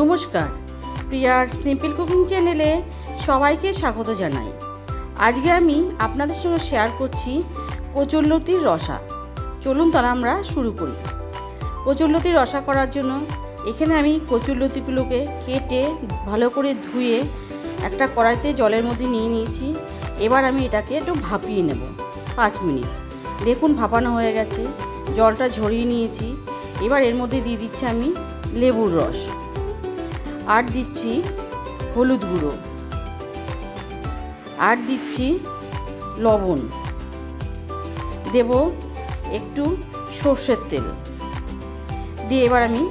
নমস্কার। প্রিয়ার simple cooking চ্যানেলে সবাইকে স্বাগত জানাই। আজকে আমি আপনাদের সঙ্গে শেয়ার করছি কচুরলতির রসা। চলুন তারা আমরা শুরু করি। কচুরলতির রসা করার জন্য এখানে আমি কচুরলতিগুলোকে কেটে ভালো করে ধুয়ে একটা কড়াইতে জলের মধ্যে নিয়ে নিয়েছি। এবার আমি এটাকে একটু ভাপিয়ে নেব, পাঁচ মিনিট। দেখুন ভাপানো হয়ে গেছে, জলটা ঝরিয়ে নিয়েছি। এবার এর মধ্যে দিয়ে দিচ্ছি আমি লেবুর রস। আর দিচ্ছি হলুদ গুঁড়ো। আর দিচ্ছি লবণ। দেব একটু সর্ষের তেল। দিয়ে এবার আমি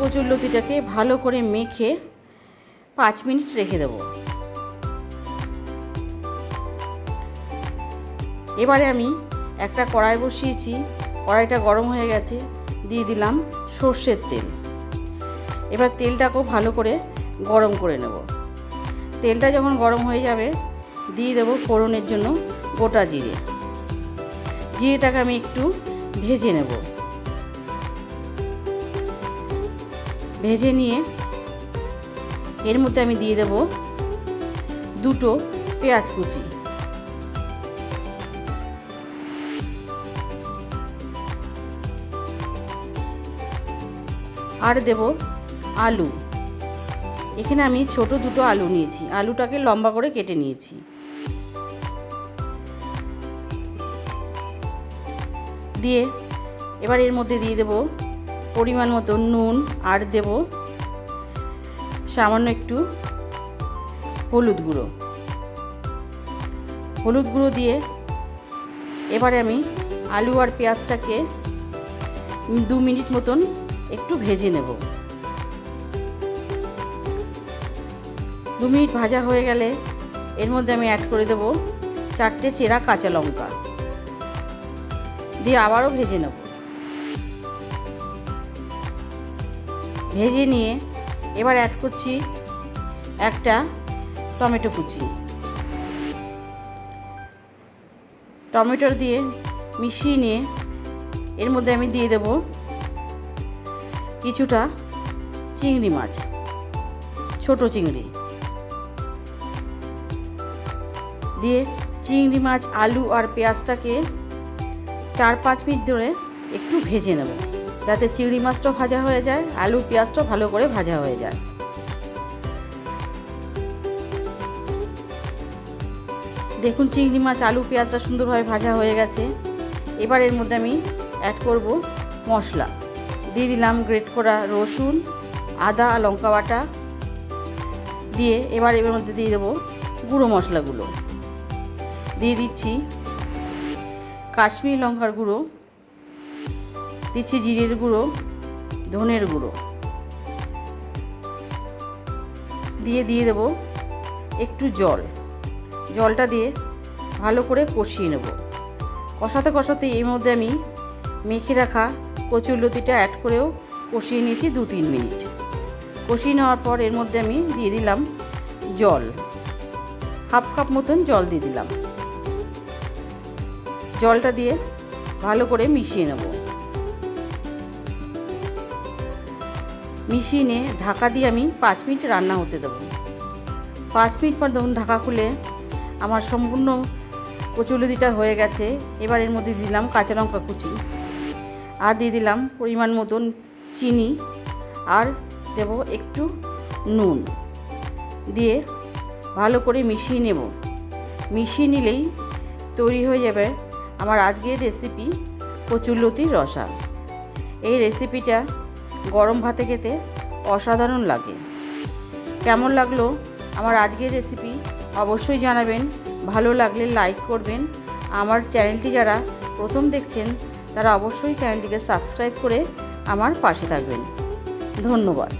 কচুরলতিটাকে ভালো করে মেখে পাঁচ মিনিট রেখে দেব। এবারে আমি একটা কড়াই বসিয়েছি। কড়াইটা গরম হয়ে গেছে। দিয়ে দিলাম সর্ষের তেল। এবার তেলটাকেও ভালো করে গরম করে নেব। তেলটা যখন গরম হয়ে যাবে, দিয়ে দেবো ফোড়নের জন্য গোটা জিরে। জিরেটাকে আমি একটু ভেজে নেব। ভেজে নিয়ে এর মধ্যে আমি দিয়ে দেব দুটো পেঁয়াজ কুচি। আর দেব আলু। এখানে আমি ছোট দুটো আলু নিয়েছি। আলুটাকে লম্বা করে কেটে নিয়েছি। দিয়ে এবার এর মধ্যে দিয়ে দেব পরিমাণ মতো নুন, আর দেব সামান্য একটু হলুদ গুঁড়ো। হলুদ গুঁড়ো দিয়ে এবারে আমি আলু আর পেঁয়াজটাকে দু মিনিট মতন একটু ভেজে নেব। দু মিনিট ভাজা হয়ে গেলে এর মধ্যে আমি অ্যাড করে দেব চারটে চেরা কাঁচা লঙ্কা। দিয়ে আবারও ভেজে নেব। ভেজে নিয়ে এবার অ্যাড করছি একটা টমেটো কুচি। টমেটো দিয়ে মিশিয়ে নিয়ে এর মধ্যে আমি দিয়ে দেব কিছুটা চিংড়ি মাছ, ছোট চিংড়ি। দিয়ে চিংড়ি মাছ, আলু আর পেঁয়াজটাকে চার পাঁচ মিনিট ধরে একটু ভেজে নেব। যাতে চিংড়ি মাছটাও ভাজা হয়ে যায়, আলু, পেঁয়াজটাও ভালো করে ভাজা হয়ে যায়। দেখুন চিংড়ি মাছ, আলু, পেঁয়াজটা সুন্দরভাবে ভাজা হয়ে গেছে। এবার এর মধ্যে আমি অ্যাড করব মশলা। দিয়ে দিলাম গ্রেট করা রসুন, আদা, লঙ্কা বাটা। দিয়ে এবার এর মধ্যে দিয়ে দেবো গুঁড়ো মশলাগুলো। দিয়ে দিচ্ছি কাশ্মীর লঙ্কার গুঁড়ো, দিচ্ছি জিরের গুঁড়ো, ধনের গুঁড়ো। দিয়ে দিয়ে দেবো একটু জল। জলটা দিয়ে ভালো করে কষিয়ে নেব। কষাতে কষাতে এর মধ্যে আমি মেখে রাখা কচুর লতিটা অ্যাড করেও কষিয়ে নিয়েছি দু তিন মিনিট। কষিয়ে নেওয়ার পর এর মধ্যে আমি দিয়ে দিলাম জল। হাফ কাপ মতন জল দিয়ে দিলাম। জলটা দিয়ে ভালো করে মিশিয়ে নেব। মিশিয়ে নিয়ে ঢাকা দিয়ে আমি পাঁচ মিনিট রান্না হতে দেবো। পাঁচ মিনিট পর ধরুন ঢাকা খুলে আমার সম্পূর্ণ কচুলতিটা হয়ে গেছে। এবার এর মধ্যে দিলাম কাঁচা লঙ্কা কুচি। আর দিয়ে দিলাম পরিমাণ মতন চিনি। আর দেব একটু নুন। দিয়ে ভালো করে মিশিয়ে নেব। মিশিয়ে নিলেই তৈরি হয়ে যাবে আমার আজকের রেসিপি কচুরলতির রসা। এই রেসিপিটা গরম ভাতে খেতে অসাধারণ লাগে। কেমন লাগল আমার আজকের রেসিপি অবশ্যই জানাবেন। ভালো লাগলে লাইক করবেন। আমার চ্যানেলটি যারা প্রথম দেখছেন, তারা অবশ্যই চ্যানেলটিকে সাবস্ক্রাইব করে আমার পাশে থাকবেন। ধন্যবাদ।